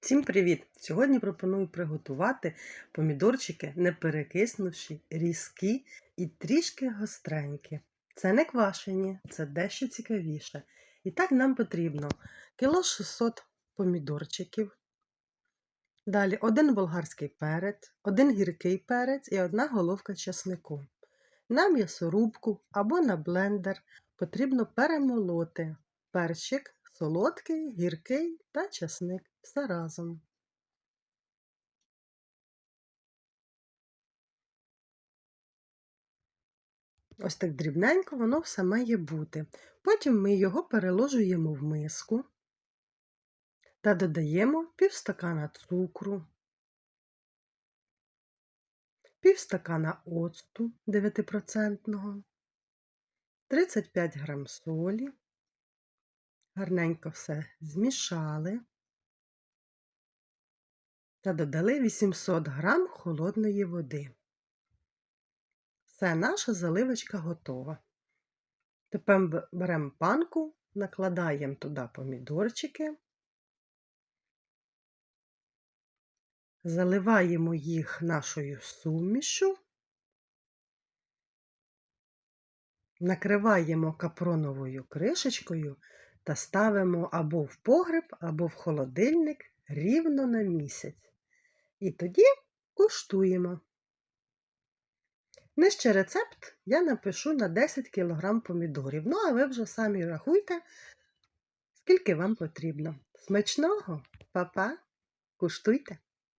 Всім привіт! Сьогодні пропоную приготувати помідорчики, не перекиснувши, різкі і трішки гостренькі. Це не квашені, це дещо цікавіше. І так нам потрібно кіло 600 помідорчиків. Далі один болгарський перець, один гіркий перець і одна головка чеснику. На м'ясорубку або на блендер потрібно перемолоти перчик, солодкий, гіркий та чесник. Все разом. Ось так дрібненько воно все має бути. Потім ми його переложуємо в миску та додаємо півстакана цукру, півстакана оцту 9%, 35 грам солі. Гарненько все змішали та додали 800 грам холодної води. Все, наша заливочка готова. Тепер беремо панку, накладаємо туди помідорчики, заливаємо їх нашою сумішу, накриваємо капроновою кришечкою та ставимо або в погреб, або в холодильник рівно на місяць. І тоді куштуємо. Нижче рецепт я напишу на 10 кг помідорів. Ну, а ви вже самі рахуйте, скільки вам потрібно. Смачного, Па-па! куштуйте!